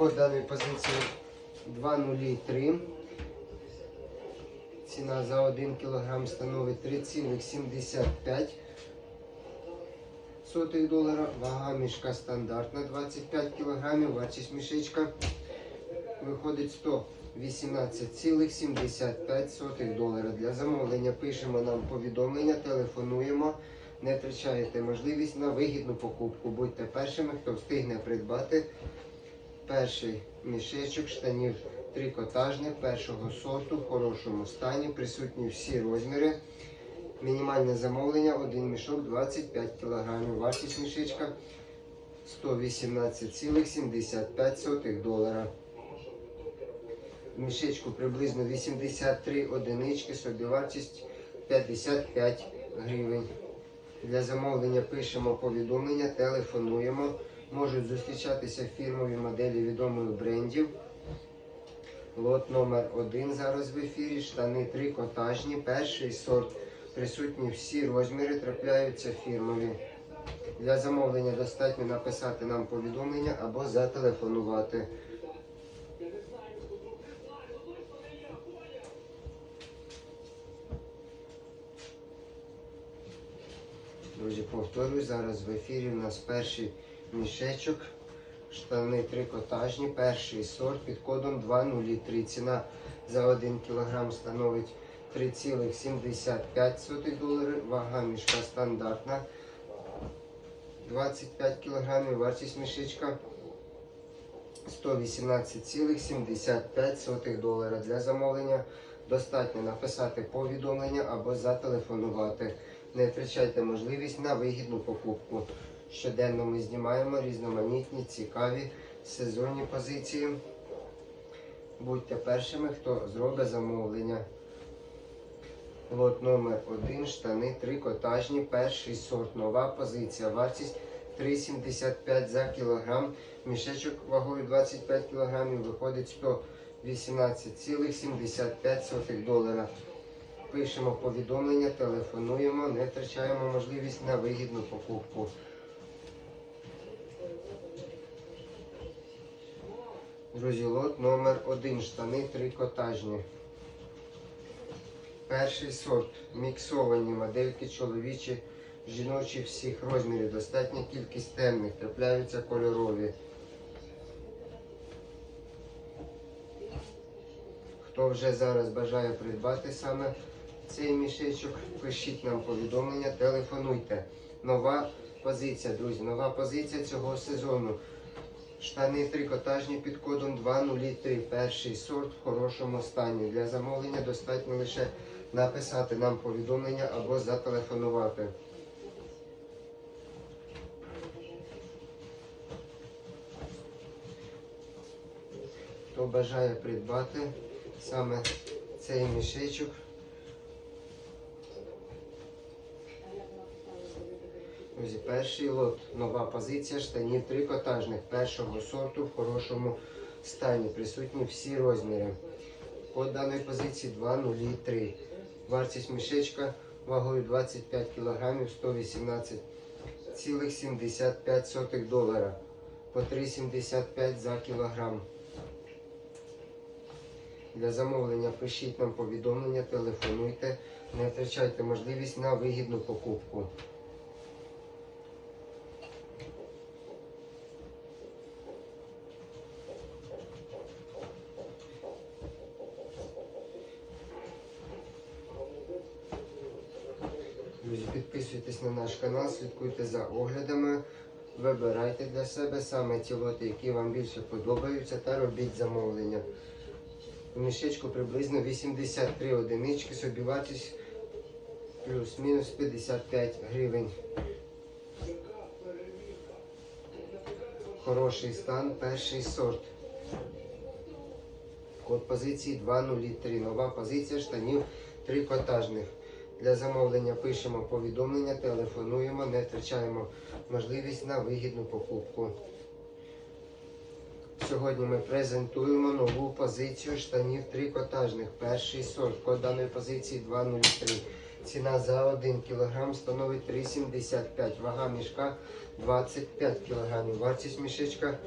Код даної позиції 203. Ціна за 1 кг становить 3,75 сотих долара. Вага мішка стандартна 25 кг. Вартість мішечка виходить 118,75 сотих долара. Для замовлення пишемо нам повідомлення, телефонуємо. Не втрачаєте можливість на вигідну покупку. Будьте першими, хто встигне придбати перший мішечок штанів трикотажних першого сорту в хорошому стані. Присутні всі розміри. Мінімальне замовлення один мішок 25 кг. Вартість мішечка 118,75 долара. В мішечку приблизно 83 одинички, собівартість 55 гривень. Для замовлення пишемо повідомлення, телефонуємо. Можуть зустрічатися фірмові моделі відомих брендів. Лот номер 1 зараз в ефірі. Штани трикотажні. Перший сорт. Присутні всі розміри, трапляються фірмові. Для замовлення достатньо написати нам повідомлення або зателефонувати. Друзі, повторюю, зараз в ефірі у нас перший мішечок. Штани трикотажні, перший сорт під кодом 203. Ціна за 1 кг становить 3,75 доларів. Вага мішка стандартна. 25 кг. Вартість мішечка 118,75 долара. Для замовлення достатньо написати повідомлення або зателефонувати. Не втрачайте можливість на вигідну покупку. Щоденно ми знімаємо різноманітні, цікаві сезонні позиції. Будьте першими, хто зробить замовлення. Лот номер 1 штани трикотажні, перший сорт, нова позиція. Вартість 3,75 за кілограм. Мішечок вагою 25 кг виходить 118,75 долара. Пишемо повідомлення, телефонуємо, не втрачаємо можливість на вигідну покупку. Друзі, лот номер 1 штани трикотажні. Перший сорт міксовані модельки чоловічі, жіночі всіх розмірів. Достатня кількість темних, трапляються кольорові. Хто вже зараз бажає придбати саме цей мішечок, пишіть нам повідомлення, телефонуйте. Нова позиція, друзі, нова позиція цього сезону. Штани трикотажні під кодом 203. Перший сорт в хорошому стані. Для замовлення достатньо лише написати нам повідомлення або зателефонувати. Хто бажає придбати саме цей мішечок. Друзі, перший лот, нова позиція штанів трикотажних першого сорту в хорошому стані. Присутні всі розміри. Код даної позиції 203. Вартість мішечка вагою 25 кг 118,75 долара. По 3,75 за кілограм. Для замовлення пишіть нам повідомлення, телефонуйте, не втрачайте можливість на вигідну покупку. Друзі, підписуйтесь на наш канал, слідкуйте за оглядами, вибирайте для себе саме ті лоти, які вам більше подобаються, та робіть замовлення. У мішечку приблизно 83 одинички, собівартість плюс-мінус 55 гривень. Хороший стан, перший сорт. Код позиції 203. Нова позиція штанів трикотажних. Для замовлення пишемо повідомлення, телефонуємо, не втрачаємо можливість на вигідну покупку. Сьогодні ми презентуємо нову позицію штанів трикотажних. Перший сорт. Код даної позиції 203. Ціна за 1 кг становить 3,75. Вага мішка 25 кг. Вартість мішечка